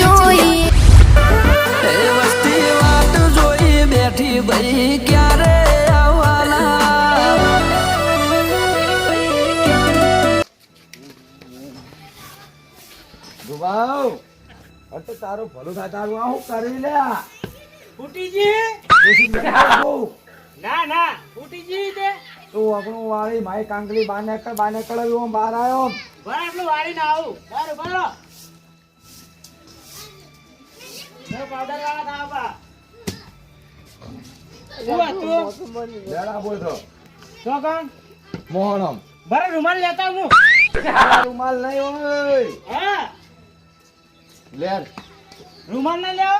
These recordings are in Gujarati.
જોઈ. વસ્તી વાટ જોઈ બેઠી ભાઈ ક્યારે આવવાના? ભલું થાય તારું આ હું કરી લે? ફૂટીજી. ના ના ફૂટીજી તું આપણું વાળી બાને કર બાને બહાર આવ્યો. બરાબર વાળી ના આવું. બરો પાવડર વાળા મોહનમ. રૂમાલ લેતા હું રૂમાલ નહીં હોય. રૂમાલ ના લેવો?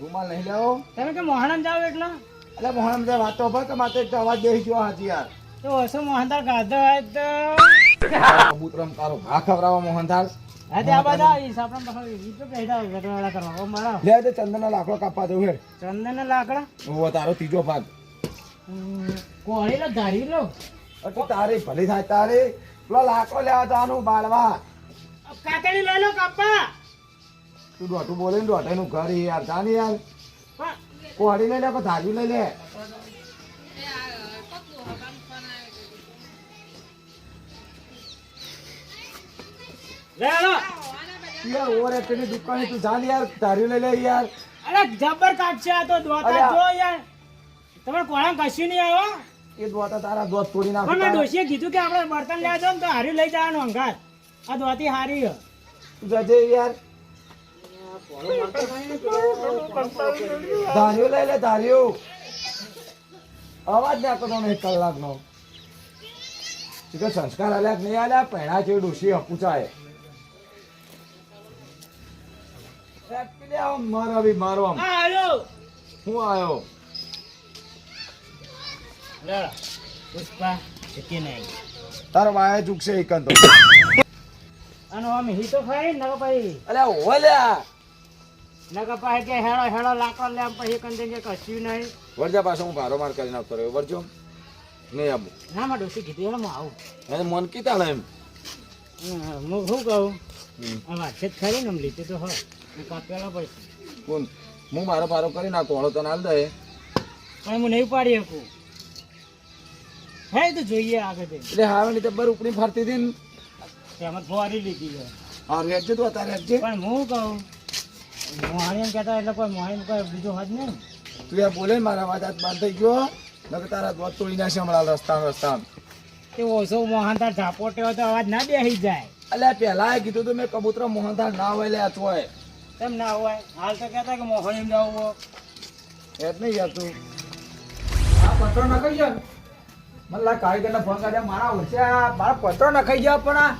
રૂમાલ નહીં લેવો? તમે કે મોહણમ જાવ એટલે એટલે મોહનમ જે વાતો પર કે માતે એક અવાજ દેઈ ગયો હાથી યાર. તો ઓછો મોહનદાર ગાધો હોય તો. કબૂતરમ તારો ભા મોહનથાળ. ચંદનનો લાકડો કાપવા દઉં હેડ. ચંદન ના લાકડા તારો ત્રીજો ભાગ. કોળી લો ધારી લો. અરે તું ભલી થાય તારે. પેલો લાકડો લેવા જવાનું બાળવા. કાકડી લઈ લો કાપા તું દોઢું બોલે ને દોઢાઈનું ઘર યાર જા યાર. કોહડી લઈ લે કે લઈ લે? યાર ઓર એક્ટની દુકાને તું જા યાર ધાર્યું લઈ લે યાર. અરે જબ્બર કાઢશે આ તો દોતા જો યાર. તમારે કોણા કશું નહીં આવ્યો એ દોતા તારા દોત તોડી પણ મેં નાખું ડોશીએ કીધું કે આપણે બર્તન લેવા જાવ ને તો હારી લઈ જવાનું અંગાત આ દોતી હારી છે. તું જજે યાર. ધાર્યું લઈ લે ધાર્યું. અવાજ નાખો તમે એક કલાકનો. સંસ્કાર આલ્યા નહીં આલ્યા? પહેણા છે ડોશી અપૂચાય મારો બી મારો આમ આ હું આવ્યો પુષ્પા જતી નહીં? તારો વાય ચૂકશે અને આમ હી તો ખરી ને ભાઈ પછી અલે ઓલ્યા નકા પછી કે હેળો હેળો લાકડો લે પછી કંદે કે કશું નહીં. વરજા પાસે હું ભારો માર કરી આવતો રહ્યો. વરજો. નહીં આવું. ના માં કીધું હું આવું. એને મન કીતા એમ. હું શું કહું. આ વાત ખરી ને લીધું તો હોય. કાપેલા પૈસા કોણ? હું મારો ભારો કરી નાખું હળો તને હાલ દે. પણ હું નહીં પાડી શકું. હે તો જોઈએ આગળ તે એટલે હા ની ટબ્બર ઉપડી ફરતી હતી ને. તેમાં ફોરી લીધી છે. હા રેડજે તું અત્યારે રેડજે પણ હું કહું મોહાણી કહેતા એટલે કોઈ મોહાણી કોઈ બીજું હજ નહીં. તું એ બોલે ને મારા વાત હાથ બાર થઈ ગયો. નકર તારા દોત તોડી નાખશે હમણાં રસ્તા રસ્તા તે ઓછો મોહન તાર ઝાપોટ્યો તો અવાજ ના બેસી જાય. અલ્યા પેલા કીધું તું મેં કબૂતર મોહનથાળ ના હોય લે તોય તેમ ના હોય. હાલ તો કહેતા કે મોહણી જાવ એત નહીં યાર તું આ પત્રો નખાઈ ગયા મતલબ કારીગરને ફોન કાઢ્યા મારા આ મારા પત્રો નખાઈ ગયા પણ આ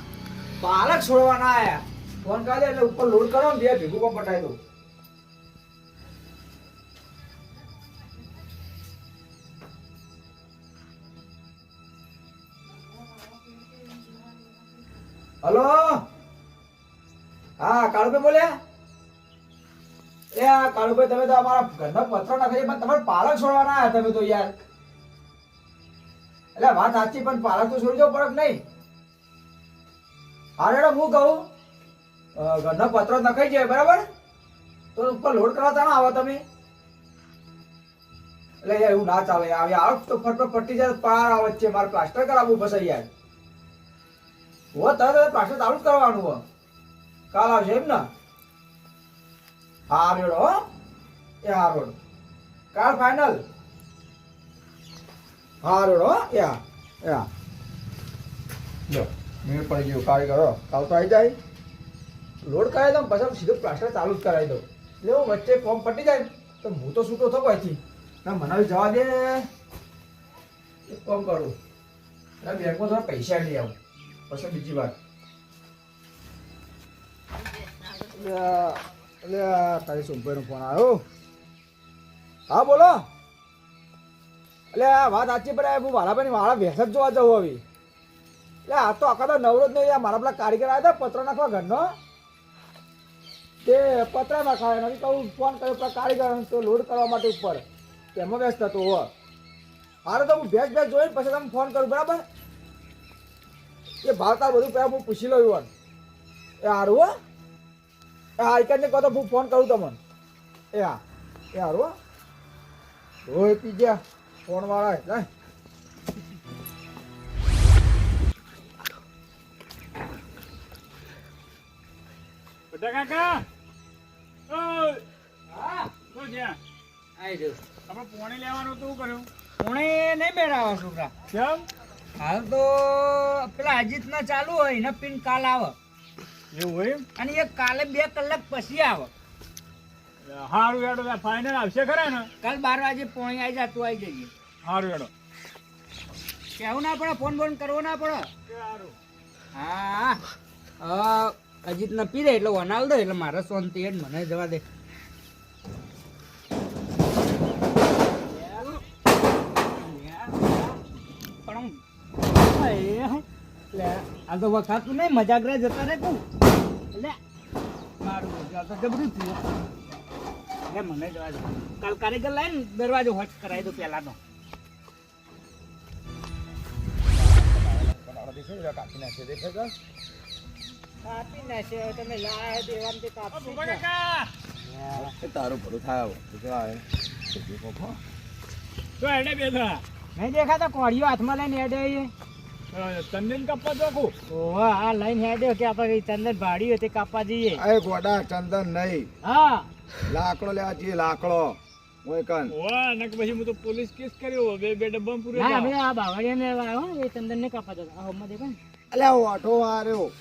પાલક છોડવાના આયા. ફોન કર્યા એટલે ઉપર લોડ કરો ને બે ભેગું પણ પટાઈ દઉં. હલો? હા કાળુભાઈ બોલ્યા? એ કાળુભાઈ તમે તો અમારા ઘરના પત્રો નાખે પણ તમારે પાલક છોડવાના આવ્યા તમે તો યાર. એટલે વાત સાચી, પણ પાલક તો છોડી દો પડક નહીં અરે હું કહું. ઘરના પત્રો નખાઈ જાય, બરાબર? તો ઉપર લોડ કરવા ના આવો તમે. એટલે યાર એવું ના ચાલે આવે આવ તો ફટફટ પટ્ટી જાય, પાર આવે છે મારે પ્લાસ્ટર કરાવવું બસ યાર. હો તરત પ્લાસ્ટર ચાલુ જ કરવાનું હો. કાલ આવશે એમ ને? હા રેડો હો. એ હા રોડ કાલ ફાઇનલ હારો હો. એ હા જો મેળ પડી ગયો કારીગરો કાલ તો આવી જાય. લોડ કરાવી દઉં પછી સીધું પ્લાસ્ટર ચાલુ જ કરાવી દઉં. એટલે હું વચ્ચે ફોર્મ પટી જાય તો હું તો છૂટો થતો અહીંથી. ના, મને જવા દે. એક કામ કરું. એટલે બેંકમાં થોડા પૈસા લઈ આવું. પછી બીજી વાત એટલે તારી સુંભાઈનો ફોન આવ્યો. હા, બોલો. એટલે આ વાત સાચી પડે હું મારા ભાઈ મારા ભેંસ જ જોવા જવું આવી એટલે આ તો આખા તો નવરો જ નહીં મારા પેલા કારીગર આવ્યા હતા પત્ર નાખવા ઘરનો. તે પત્ર નાખાવે નથી કહું ફોન કર્યો પેલા કારીગર તો લોડ કરવા માટે ઉપર. તેમાં વ્યસ્ત હતો હો. મારે તો હું ભેજ ભેંસ જોઈને પછી તમે ફોન કરું, બરાબર? એ ભાવતા બધું પહેલાં હું પૂછી લઉં એ સારું હો. હા એકને કહો તો હું ફોન કરું તમને. એ હા એ હારું હા. ઓય પી ગયા ફોન વાળા જાય બધા કાકા આપણે પોણી લેવાનું તો શું કર્યું? કોણે નહીં બેરાવો છોકરા. કેમ? હાલ તો પેલા અજીત ના ચાલુ હોય ને પિન કાલ આવે. એવું હોય અને એ કાલે બે કલાક પછી આવે. સારું હેડો ફાઇનલ આવશે ખરા ને? કાલ બાર વાગે પોણી આવી જા તું આવી જઈએ સારું હેડો. કેવું ના પડે? ફોન બોન કરવો ના પડે? હા હા. અજીત ને પી દે એટલે વનાલ દે એટલે મારે શાંતિ હેડ મને જવા દે. પણ એ, આ તો વખાતું નહીં મજાક રે જતા રે કું લે. મારું આ તો જબરું થયું. લે મને જવા દો કાલ કારીગર લાવીને દરવાજો હોટ કરાવી દો પહેલાનો. કાપી તમે લાયા દેવાન તે કાપી તારું ભલું થાય. તો એને બેઠા. નહીં દેખાતા કોળીઓ હાથમાં લઈને હેડે આવીએ ચંદન કાપવા ઓહો આ લઈને હેડે કે આપણે ચંદન ભાડી હોય તે કાપવા જઈએ. એ ગોડા ચંદન નહીં. હા. લાકડો લેવા જઈએ લાકડો. ઓય કન. નક પછી હું તો પોલીસ કેસ કર્યો બે બે ડબ્બા પૂરે અમે આ બાવળિયાને આવ્યો એ ચંદન ને કાપવા જતા આ હોમમાં દેખાય અલ્યા આ ઓટો હાર્યો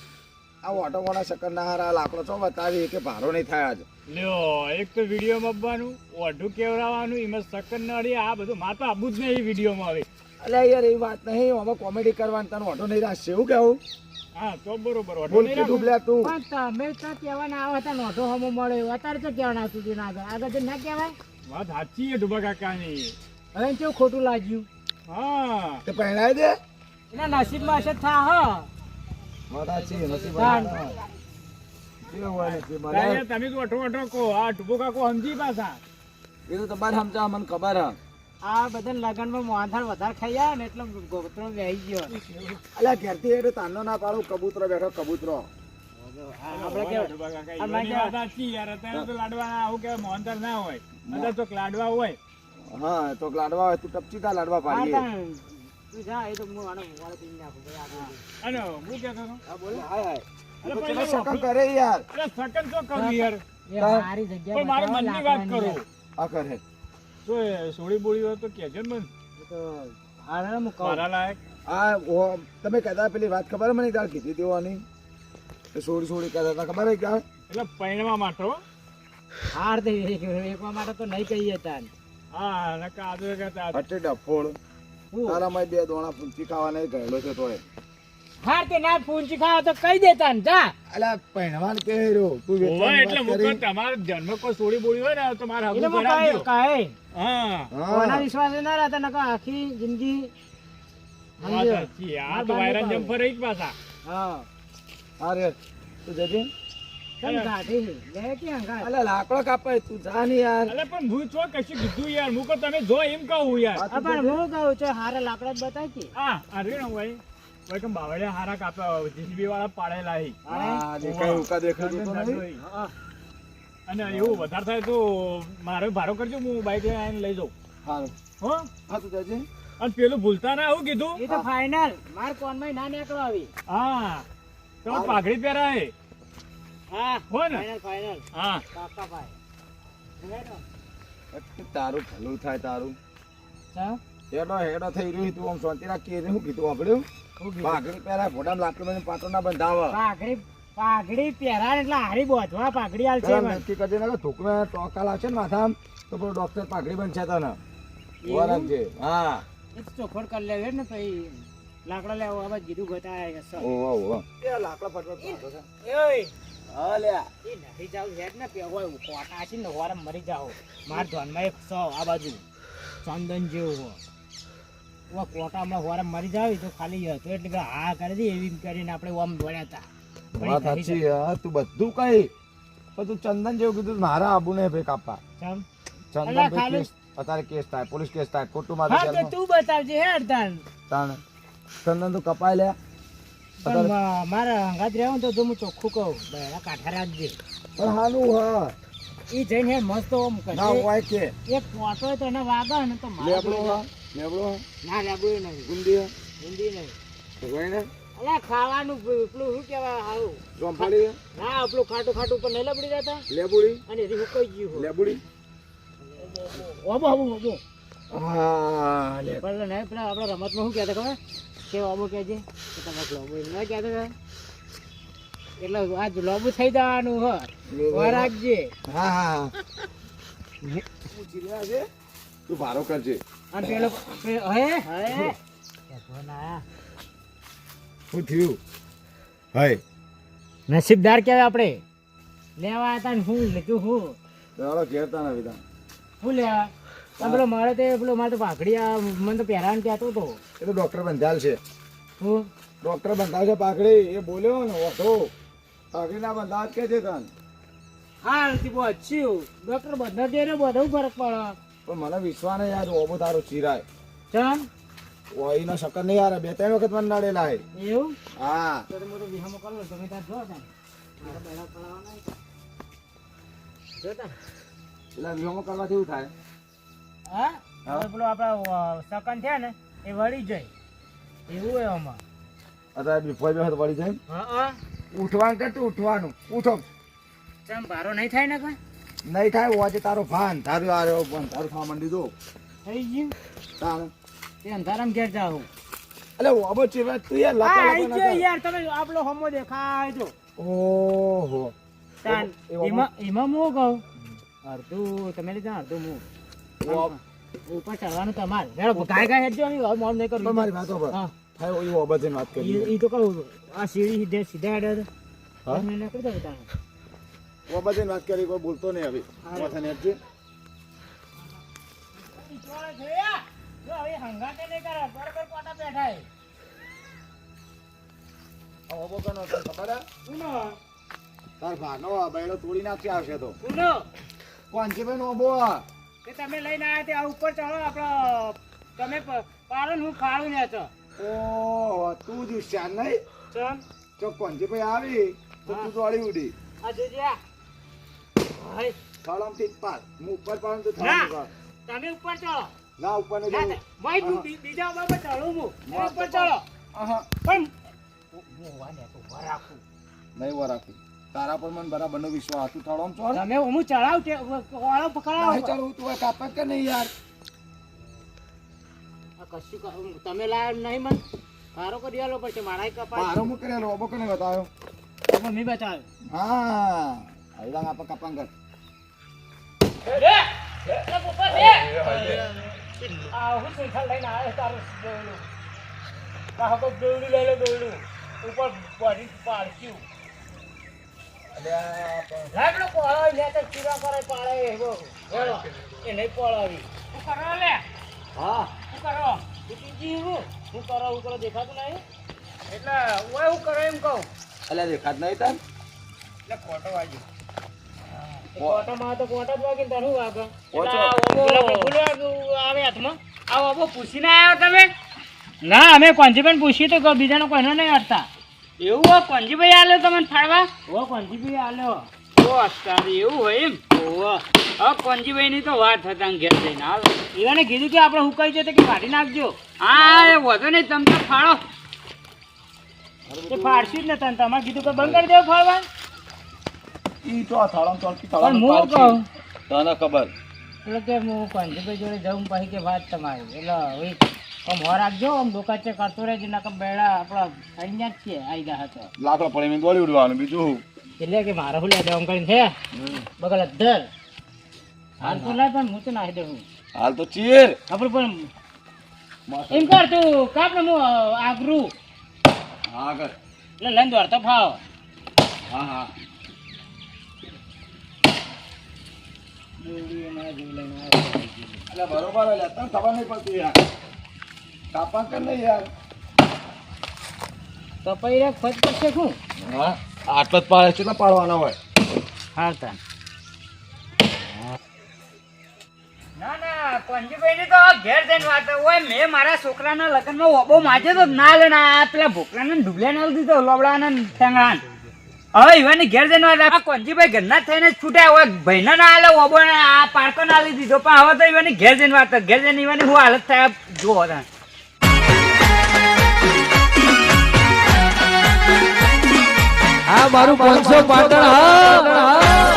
આ ઓટો વાળા શકર ના હારા લાકડો ચો બતાવી કે ભારો નહીં થાય આજ. લ્યો એક તો વિડીયોમાં આપવાનું ઓઢું કેવડાવવાનું એમાં સકન નડી આ બધું માતા આબુ જ નહીં વિડીયોમાં આવે. અલ્યા યાર એ વાત નહીં આમાં કોમેડી કરવાની તને ઓટો નહીં રાખશે એવું કેવું હા તો બરોબર ઓઢું નહીં કીધું તું. પણ તમે તો કહેવાના આવો હતા નોટો હમો મળે અત્યારે તો કહેવાના સુધી ના આગળ તો ના કહેવાય. વાત સાચી છે ડુબા કાકાની. હવે કેવું ખોટું લાગ્યું? હા. તો પહેણાઈ દે. એના નસીબમાં હશે થા હ. મારા છે નસીબમાં? તમે તો અઠો અઠો કહો. આ ડુબો કાકો સમજી પાછા. એ તો તમારે સમજાવ મને ખબર હે. આ બધા લગનમાં મોહનથાળ વધારે ખાઈ જાય ને એટલે ગોતરો વહી ગયો. અલ્યા ઘેરથી એટલે તાંડો ના પાડું કબૂતરો બેઠો કબૂતરો. હા તો લાડવા હોય. તું લાડવા પાડીએ. કરે યાર. અરે સકન તો કરું યાર? એ તાણ. મારી જગ્યા પણ મનની વાત કરું. આ કરે. તો સોળી બોળી હોય તો કહેજો ને મને. એ તો હારે હું કહું. મારા લાયક. આ તમે કહેતા પેલી વાત ખબર મને તાર કીધી દેવાની સોળી સોળી કહેતા હતા ખબર એક એટલે પૈણવા માટે હાર દે એકવા માટે તો નહીં કહીએ તાન. હા નકા આદુ કહેતા હટે ડફોળ. તારામાં બે દોણા પૂંચી ખાવા નહીં ગયેલો છે તોય. હાર તે ના પૂંચી ખાવા તો કહી દે તાન જા. અલ્યા પહેણવાન કે રહ્યો તું એટલે મુકત તમારે જન્મ કોઈ સોળી બોળી હોય ને તો મારે હગું કરાવજો. કોના વિશ્વાસે ના રહેતા નકો આખી જિંદગી. આ તો વાયરન કહે. જમ્પ ફરે ઈ જ પાછા હા અરે તું જજે. કેમ કાઢી લે ક્યાં કાઢ અલ્યા લાકડો કાપે તું જા ને યાર. અલે પણ હું છો કશું કીધું યાર? હું તમે જો એમ કહું યાર. પણ હું કહું છું હારે લાકડા જ બતાય કે હા ને ભાઈ. ભાઈ કેમ બાવળિયા હારા કાપ્યા જીસીબી વાળા પાડેલા હી. હા દેખાય ઉકા દેખાય તો નહીં. હા. અને એવું વધારે થાય તો મારો ભારો કરજો હું બાઈક લઈને આવીને લઈ જાઉં. હારું. હો? હા તું જજે અને પેલું ભૂલતા ના આવું કીધું? એ તો ફાઇનલ માર કોનમાં ના નીકળો આવી. હા. તો પાઘડી પહેરાય હા? હો. ને? ફાઇનલ ફાઇનલ હા. કાકા ભાઈ તારું ભલું થાય તારું. ચા? હેડો હેડો થઈ રહ્યું તું. આમ શાંતિ રાખી શું કીધું આપણું ભાગડી પહેલા ફોટામાં લાકડી પાટો ના બંધાવ. પાઘડી પાઘડી પહેરાણ એટલે હારી બોધવા પાઘડી હાલ છે નક્કી કરી ને કે થૂકમે ટોકા લાગશે ને માથામ તો પેલો ડોક્ટર પાઘડી બનશે તને. ઊભા રાખજે. હા. એ ચોખડ કરી લેવે ને પછી લાકડા લેવો હવે કીધું બતાય સર. ઓહો ઓહો. એ લાકડા ફટફટ એય હા લ્યા એ નથી જાવ હેડ ને પેવો કોટા છે ને હોરે મરી જાવ માર ધોનમાં એક સો આ બાજુ. ચંદન જેવું હો કોટામાં હોરે મરી જાવ એ તો ખાલી હતો. એટલે હા કરી દે એવી કરીને આપણે ઓમ દોડ્યા હતા. વાત સાચી હા તું બધું કઈ પણ તું ચંદન જેવું કીધું મારા આબુ ને ભાઈ કાપા ચંદન ભાઈ અત્યારે કેસ થાય પોલીસ કેસ થાય ખોટું હા તું બતાવજે હે તાણ. ચંદન તો કપાય લે. મારા હંગાત રહેવું તો હું ચોખ્ખું કહું. બહેરા કાઠા રાખજે. પણ હાલું હા. ઈ જઈને હે મસ્ત ઓમ ના હોય કે. એક પોટો તો એને વાગે ને તો મારે લેબડો લેબડો ના લેબડો નહીં. ગુંદી હા. નહીં. તો ને અલા ખાવાનું પેલું શું કહેવાય હારું. ના પેલું ખાટું ખાટું ઉપર નહીં લબડી જતા. લેબુડી. અને એ હુકાઈ ગયું લેબુડી. ઓબો ઓબો ઓબો હા લે. પણ નહીં પેલા આપણે રમતમાં શું કહેતા ખબર? કે ઓબો કહેજે કે તમે લોબો એમ કહેતા હતા? એટલે આ લોબુ થઈ જવાનું હ વાર રાખજે. હા હા છે તું ભારો કરજે. અને પેલો હે? હે? ભગવાન આયા. શું થયું. હાય નસીબદાર કહેવાય આપણે. લેવા હતા ને શું લીધું શું દાડો ઘેરતા ને વિધાન. શું લેવા? આ પેલો મારે તે પેલો મારે તો પાઘડી આ મને તો પહેરાવાનું કહેતો હતો. એ તો ડોક્ટર બંધાલ છે. હું? ડોક્ટર બંધાવ છે પાઘડી એ બોલ્યો ને ઓઠો પાકડી ના બંધાવ કે છે તન. હા નથી બહુ અચ્છી. ડોક્ટર બધા દે ને બધું ફરક પડે. પણ મને વિશ્વાસ નહીં યાર ઓબો તારો ચીરાય. ચમ? ઓઈનો શકર નહીં યાર બે ત્રણ વખત મને નડેલા હે. એવું? હા. તો મોટો વિહામો કરવો તમે ત્યાં જો. મારે બેડા પડાવવાના છે. જો તાન. એટલે વિહોમો કરવાથી એવું થાય. હા. હવે પેલો આપણા સકન થયા ને એ વળી જાય. એવું હોય આમાં. અત્યારે બિફોર બે વળી જાય. હા હા. ઉઠવાનું કે તું ઉઠવાનું? ઉઠો. ચમ ભારો નહીં થાય ને કોઈ? નહીં થાય હોજે તારો ભાન તારું આ રહ્યો ભાન તારું થવા માંડી દો થઈ ગયું. તાણ. તે અંધારામ ઘેર જાઓ એટલે ઓબો ચીવા તું યાર લાપા લાપા ના યાર તમે આપણો હમો દેખાય જો. ઓહો. તાન એમાં એમાં હું કહું અડધું તમે લીધા અડધું હું ઓબ- ઉપર ચડવાનું તમારે. હેડો ગાય ગાય હેડજો નહીં હવે નહીં કરું. મારી વાતો પર. હા. થાય એ ઓબા જઈને વાત કરી ઈ તો કહું આ સીડી સીધે સીધા હેડે હા? તમે નીકળી જાવ તાણે. ઓબા જઈને વાત કરી કોઈ બોલતો નહીં હવે. હા. માથાને હેઠજે. જો હવે હંગાતે નહીં કરે બરાબર કોટા બેઠા હે. ઓબો કોનો તને ખબર હે? ઉનો તાર ભાનો આ તોડી નાખી આવશે તો. ઉનો કોંચીભાઈ નો ઓબો કે તમે લઈને આવ્યા તે આ ઉપર ચડો આપણો તમે પ- ને હું ફાળું ને તો. જ નહીં? ચમ? જો કોંચીભાઈ આવી તો તું દોડી ઉડી. આ જોજે હાય. હું ઉપર તો પાડ. તમે ઉપર ચડો. ના ઉપર ને ના, જવું. ભાઈ તું બીજા ઉપર પર ચડું હું તમે ઉપર ચડો આહા. પણ હું- વાને તો વરાખું નહીં વરાખું તારા પર મને બરાબર નો વિશ્વાસ તું થળમ ચોર તમે હું ચડાવ કે વાળો નહીં પકડાવો ચડવું તું કાપક કે નહીં યાર આ કશું તમે લાયા નહીં મન મારો કરી આલો પડશે મારા કપાય મારો હું કરેલો ઓબો કોને બતાવ્યો મમ્મી બતાવે હા હૈડા આપા કપાંગ કર આ હું શીખા ઉપર બોડી પાડ્યું. લાકડું પડાવી લે તો ચીરા કરે પાડે એવો. એ નહીં પડાવી. શું કરો લે? હા શું કરો? જીતીજી હું? શું કરો, કરો દેખાતું નહીં? એટલે હું કરો એમ કહું. એટલે દેખાત નહીં તાર એટલે ખોટો વાગ્યો. એ ખોટામાં તો ખોટો જ વાગે? વાગે? આવે હાથમાં. પૂછીને આવ્યા તમે? ના અમે કોંજીભાઈ પૂછ્યું તો બીજાનો કોઈનો નહીં અડતા એવું હો કોંજીભાઈ આલ્યો તમને ફાળવા ઓ કોંજીભાઈ આલ્યો. ઓ અત્યારે એવું હોય એમ? ઓહો હવે કોંજીભાઈની તો વાત હતા ઘેર જઈને. હાલ. એવાને કીધું કે આપણે હુકાઈ જતો કે કાઢી નાખજો. હા એ વધુ નહીં તમે તો ફાળો. ફાડશું જ ને તને. તમારે કીધું કે બંધ કરી દેવું ફાળવા ઈ તો થળમ પણ થળમ હું કહું? તને ખબર? એટલે કે હું કંજુભાઈ જોડે જાઉં પછી કે વાત તમારી. એટલે હવે આમ હો રાખજો આમ ડોકા ચેક કરતો રહેજો નકર બેડા આપણા અહીંયા જ છે આવી ગયા હતો. લાકડો પડે મેં દોડી ઉડવાનું બીજું એટલે કે મારે હું લે આમ કરીને છે? બગલ અધર હાલ તો લાય પણ હું તો નાખી દઉં. હાલ તો ચીર. આપણે પણ એમ કર તું કાપ ને હું આગરું હા કર. એટલે લઈને દોડતો ફાવ. હા હા. એટલે બરોબર એટલે તને ખબર નહીં પડતી યાર. કાપા કર નહીં યાર. કપાઈ રે ફત પડશે શું? હા આટલો જ પાડે કેટલા પાડવાના હોય. હા તા ના ના કોંજીભાઈની તો ઘેર જઈને વાત હોય. મેં મારા છોકરાના લગ્નમાં ઓબો માજ્યો તો ના લે ના પેલા ભોકરાને ઢુબલ્યાને આલી દીધો લોબડાને ને ઠેંગડાને. હવે ઈવાની ઘેર જઈને આ કોંજીભાઈ ઘરના થઈને છૂટ્યા હોય. ભાઈના ના આલે ઓબો આ પારકો ના દીધો. પણ હવે તો ઈવાની ઘેર વાત ઘેર જઈને ઈવાની હું હાલત થાય જુઓ. આ મારું પાંચસો પાટણ હા.